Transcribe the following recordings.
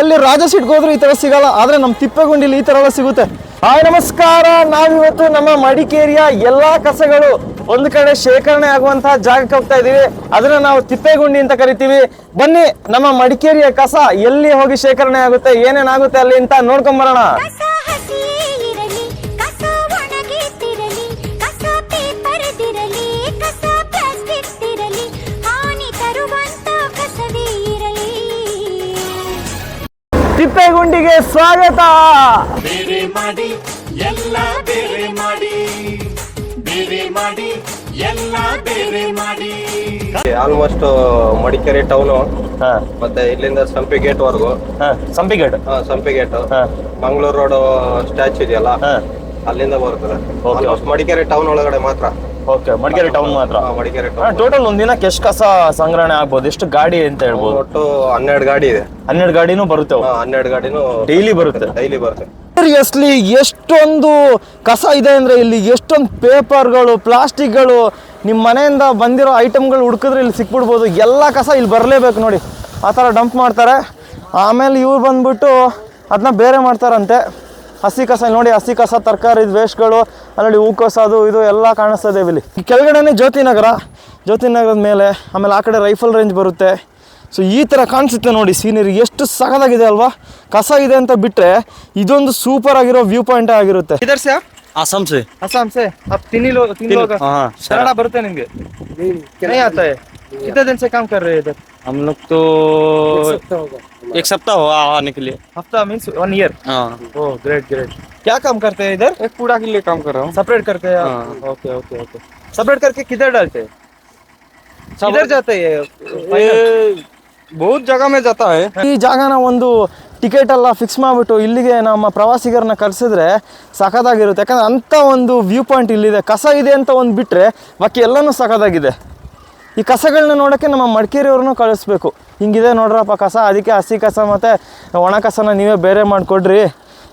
ಎಲ್ಲಿ ರಾಜ ಸಿಟ್ಗೋದ್ರು ಈ ತರ ಸಿಗಲ್ಲ, ಆದ್ರೆ ನಮ್ಮ ತಿಪ್ಪೆಗುಂಡಿಲಿ ಈ ತರ ಎಲ್ಲ ಸಿಗುತ್ತೆ. ಹಾಯ್, ನಮಸ್ಕಾರ. ನಾವಿವತ್ತು ನಮ್ಮ ಮಡಿಕೇರಿಯ ಎಲ್ಲಾ ಕಸಗಳು ಒಂದು ಕಡೆ ಶೇಖರಣೆ ಆಗುವಂತಹ ಜಾಗಕ್ಕೆ ಹೋಗ್ತಾ ಇದೀವಿ ಅದನ್ನ ನಾವು ತಿಪ್ಪೆಗುಂಡಿ ಅಂತ ಕರಿತೀವಿ. ಬನ್ನಿ, ನಮ್ಮ ಮಡಿಕೇರಿಯ ಕಸ ಎಲ್ಲಿ ಹೋಗಿ ಶೇಖರಣೆ ಆಗುತ್ತೆ, ಏನೇನಾಗುತ್ತೆ ಅಲ್ಲಿ ಅಂತ ನೋಡ್ಕೊಂಡ್ ತಿಪ್ಪೆಗುಂಡಿಗೆ ಸ್ವಾಗತ. ಬೇರೆ ಮಾಡಿ ಎಲ್ಲ ಬೇರೆ ಮಾಡಿ. ಬೇರೆ ಮಾಡಿ ಎಲ್ಲ ಬೇರೆ ಮಾಡಿ. ಆಲ್ಮೋಸ್ಟ್ ಮಡಿಕೇರಿ ಟೌನ್ ಹಾ. ಮತ್ತೆ ಇಲ್ಲಿಂದ ಸಂಪಿ ಗೇಟ್ ವರೆಗೂ. ಹಾ ಸಂಪಿಗೇಟ್ ಹಾ, ಸಂಪಿ ಗೇಟ್ ಹಾ. ಮಂಗಳೂರು ರೋಡ್ ಸ್ಟ್ಯಾಚು ಇದೆಯಲ್ಲ? ಹಾ. ಅಲ್ಲಿಂದ ಬರ್ತದೆ Okay. ಮಡಿಕೇರಿ ಟೌನ್ ಒಳಗಡೆ ಮಾತ್ರ. ಓಕೆ ಮಡಿಕೇರಿ ಟೌನ್ ಮಾತ್ರ. ಮಡಿಕೇರಿ ಟೋಟಲ್ ಒಂದ್ ದಿನಕ್ಕೆ ಎಷ್ಟು ಕಸ ಸಂಗ್ರಹಣೆ ಆಗ್ಬೋದು? ಎಷ್ಟು ಗಾಡಿ ಅಂತ ಹೇಳ್ಬೋದು? ಒಟ್ಟು ಹನ್ನೆರಡು ಗಾಡಿ ಇದೆ. ಹನ್ನೆರಡು ಗಾಡಿನೂ ಬರುತ್ತೆ ಹಾ, ಹನ್ನೆರಡು ಗಾಡಿನೂ ಡೈಲಿ ಬರುತ್ತೆ. ಡೈಲಿ ಬರುತ್ತೆ. ಸೀರಿಯಸ್ಲಿ ಎಷ್ಟೊಂದು ಕಸ ಇದೆ ಅಂದ್ರೆ ಇಲ್ಲಿ ಎಷ್ಟೊಂದು ಪೇಪರ್ಗಳು ಪ್ಲಾಸ್ಟಿಕ್ಗಳು ನಿಮ್ಮ ಮನೆಯಿಂದ ಬಂದಿರೋ ಐಟಮ್ಗಳು ಹುಡುಕಿದ್ರೆ ಇಲ್ಲಿ ಸಿಕ್ಬಿಡ್ಬೋದು. ಎಲ್ಲ ಕಸ ಇಲ್ಲಿ ಬರಲೇಬೇಕು ನೋಡಿ. ಆ ಥರ ಡಂಪ್ ಮಾಡ್ತಾರೆ. ಆಮೇಲೆ ಇವ್ರು ಬಂದ್ಬಿಟ್ಟು ಅದನ್ನ ಬೇರೆ ಮಾಡ್ತಾರಂತೆ. ಹಸಿ ಕಸ ಇಲ್ಲಿ ನೋಡಿ ಹಸಿ ಕಸ ತರಕಾರಿ ವೇಸ್ಟ್ಗಳು ಅಲ್ಲಿ ಹೂಕೋಸ ಅದು ಇದು ಎಲ್ಲ ಕಾಣಿಸ್ತದೆ ಇಲ್ಲಿ ಈ ಕೆಳಗಡೆನೆ ಜ್ಯೋತಿ ನಗರ ಜ್ಯೋತಿ ನಗರದ ಮೇಲೆ ಆಮೇಲೆ ಆ ಕಡೆ ರೈಫಲ್ ರೇಂಜ್ ಬರುತ್ತೆ ಸೊ ಈ ಥರ ಕಾಣಿಸುತ್ತೆ ನೋಡಿ ಸೀನರಿ ಎಷ್ಟು ಸಖತ್ತಾಗಿದೆ ಅಲ್ವಾ ಕಸ ಇದೆ ಅಂತ ಬಿಟ್ಟರೆ ಇದೊಂದು ಸೂಪರ್ ಆಗಿರೋ ವ್ಯೂ ಪಾಯಿಂಟ್ ಆಗಿರುತ್ತೆ किधर से आप आसाम से ಅಸ್ಸಾಂ ಸೆ अब तीन ही लोग तीन लोग हाँ कन्नड़ा बरते निम्गे नहीं आता है कितने दिन से काम कर रहे हैं इधर हम लोग तो एक सप्ताह हुआ आने के लिए हफ्ता मीन्स वन ईयर हाँ ओह ग्रेट ग्रेट क्या काम करते हैं इधर एक कूड़ा के लिए काम कर रहा हूँ सेपरेट करते हैं हाँ। ओके ओके ओके सेपरेट करके किधर डालते हैं किधर जाते हैं ये ये बहुत जगह में जाता है ಈ ಜಾಗನ ಒಂದು ಟಿಕೆಟ್ ಎಲ್ಲ ಫಿಕ್ಸ್ ಮಾಡಿಬಿಟ್ಟು ಇಲ್ಲಿಗೆ ನಮ್ಮ ಪ್ರವಾಸಿಗರನ್ನ ಕರೆಸಿದ್ರೆ ಸಖತ್ತಾಗಿರುತ್ತೆ ಯಾಕಂದ್ರೆ ಅಂಥ ಒಂದು ವ್ಯೂ ಪಾಯಿಂಟ್ ಇಲ್ಲಿದೆ ಕಸ ಇದೆ ಅಂತ ಒಂದು ಬಿಟ್ಟರೆ ಬಾಕಿ ಎಲ್ಲನೂ ಸಖತ್ತಾಗಿದೆ ಈ ಕಸಗಳನ್ನ ನೋಡೋಕ್ಕೆ ನಮ್ಮ ಮಡಿಕೇರಿಯವ್ರನ್ನೂ ಕಳಿಸ್ಬೇಕು. ಹಿಂಗಿದೆ ನೋಡ್ರಪ್ಪ, ಕಸ ಅದಕ್ಕೆ ಹಸಿ ಕಸ ಮತ್ತು ಒಣ ಕಸನ ನೀವೇ ಬೇರೆ ಮಾಡಿಕೊಡ್ರಿ.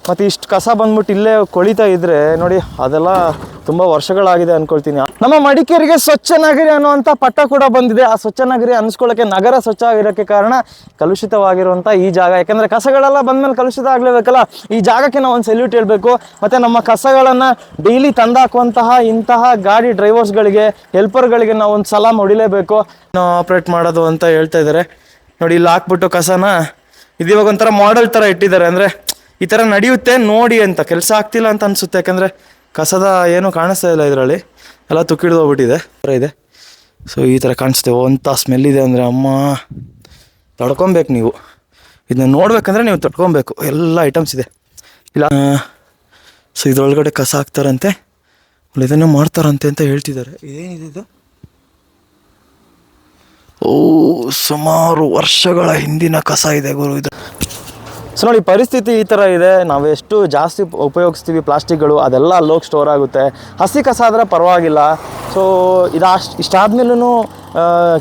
ಮತ್ತು ಇಷ್ಟು ಕಸ ಬಂದ್ಬಿಟ್ಟು ಇಲ್ಲೇ ಕೊಳಿತಾ ಇದ್ದರೆ ನೋಡಿ ಅದೆಲ್ಲ ತುಂಬ ವರ್ಷಗಳಾಗಿದೆ ಅನ್ಕೊಳ್ತೀನಿ. ನಮ್ಮ ಮಡಿಕೇರಿಗೆ ಸ್ವಚ್ಛ ನಗರಿ ಅನ್ನುವಂಥ ಪಟ್ಟ ಕೂಡ ಬಂದಿದೆ. ಆ ಸ್ವಚ್ಛ ನಗರಿ ಅನ್ನಿಸ್ಕೊಳ್ಳೋಕೆ ನಗರ ಸ್ವಚ್ಛ ಆಗಿರೋಕ್ಕೆ ಕಾರಣ ಕಲುಷಿತವಾಗಿರುವಂಥ ಈ ಜಾಗ. ಯಾಕಂದರೆ ಕಸಗಳೆಲ್ಲ ಬಂದಮೇಲೆ ಕಲುಷಿತ ಆಗಲೇಬೇಕಲ್ಲ? ಈ ಜಾಗಕ್ಕೆ ನಾವು ಒಂದು ಸೆಲ್ಯೂಟ್ ಹೇಳಬೇಕು. ಮತ್ತು ನಮ್ಮ ಕಸಗಳನ್ನು ಡೈಲಿ ತಂದಾಕುವಂತಹ ಇಂತಹ ಗಾಡಿ ಡ್ರೈವರ್ಸ್ಗಳಿಗೆ ಹೆಲ್ಪರ್ಗಳಿಗೆ ನಾವು ಒಂದು ಸಲಾಮ್ ಹೊಡಿಲೇಬೇಕು. ಆಪ್ರೇಟ್ ಮಾಡೋದು ಅಂತ ಹೇಳ್ತಾ ಇದ್ದಾರೆ ನೋಡಿ, ಇಲ್ಲಿ ಹಾಕ್ಬಿಟ್ಟು ಕಸನ. ಇದು ಇವಾಗ ಒಂಥರ ಮಾಡೆಲ್ ಥರ ಇಟ್ಟಿದ್ದಾರೆ. ಅಂದರೆ ಈ ಥರ ನಡೆಯುತ್ತೆ ನೋಡಿ ಅಂತ. ಕೆಲಸ ಆಗ್ತಿಲ್ಲ ಅಂತ ಅನಿಸುತ್ತೆ. ಯಾಕಂದರೆ ಕಸದ ಏನು ಕಾಣಿಸ್ತಾ ಇಲ್ಲ ಇದರಲ್ಲಿ. ಎಲ್ಲ ತುಕ್ಕಿಡ್ದು ಹೋಗ್ಬಿಟ್ಟಿದೆ. ಥರ ಇದೆ. ಸೊ ಈ ಥರ ಕಾಣಿಸುತ್ತೆ ಒಂಥ ಸ್ಮೆಲ್ ಇದೆ ಅಂದರೆ ಅಮ್ಮ. ತಡ್ಕೊಬೇಕು ನೀವು. ಇದನ್ನ ನೋಡ್ಬೇಕಂದ್ರೆ ನೀವು ತಡ್ಕೊಬೇಕು. ಎಲ್ಲ ಐಟಮ್ಸ್ ಇದೆ. ಇಲ್ಲ ಸೊ ಇದ್ರೊಳಗಡೆ ಕಸ ಹಾಕ್ತಾರಂತೆ. ಇದನ್ನು ಮಾಡ್ತಾರಂತೆ ಅಂತ ಹೇಳ್ತಿದ್ದಾರೆ. ಇದೇನಿದೆ ಇದು? ಓ, ಸುಮಾರು ವರ್ಷಗಳ ಹಿಂದಿನ ಕಸ ಇದೆ ಗುರು. ಇದು ಸೊ ನೋಡಿ, ಪರಿಸ್ಥಿತಿ ಈ ಥರ ಇದೆ. ನಾವು ಎಷ್ಟು ಜಾಸ್ತಿ ಉಪ- ಉಪಯೋಗಿಸ್ತೀವಿ ಪ್ಲಾಸ್ಟಿಕ್ಗಳು, ಅದೆಲ್ಲ ಅಲ್ಲೋಗಿ ಸ್ಟೋರ್ ಆಗುತ್ತೆ. ಹಸಿ ಕಸ ಆದರೆ ಪರವಾಗಿಲ್ಲ. ಸೊ ಇದು ಅಷ್ಟು ಇಷ್ಟಾದ್ಮೇಲೂ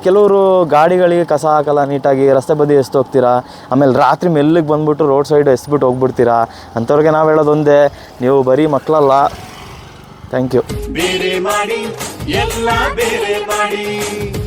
ಕೆಲವರು ಗಾಡಿಗಳಿಗೆ ಕಸ ಹಾಕಲ್ಲ, ನೀಟಾಗಿ ರಸ್ತೆ ಬದಿ ಎಸ್ತು ಹೋಗ್ತೀರಾ? ಆಮೇಲೆ ರಾತ್ರಿ ಮೆಲ್ಲಿಗೆ ಬಂದುಬಿಟ್ಟು ರೋಡ್ ಸೈಡ್ ಎಸ್ಬಿಟ್ಟು ಹೋಗ್ಬಿಡ್ತೀರಾ? ಅಂಥವ್ರಿಗೆ ನಾವು ಹೇಳೋದೊಂದೇ, ನೀವು ಬರೀ ಮಕ್ಕಳಲ್ಲ ಥ್ಯಾಂಕ್ ಯು ಬೇರೆ ಮಾಡಿ, ಎಲ್ಲ ಬೇರೆ ಮಾಡಿ.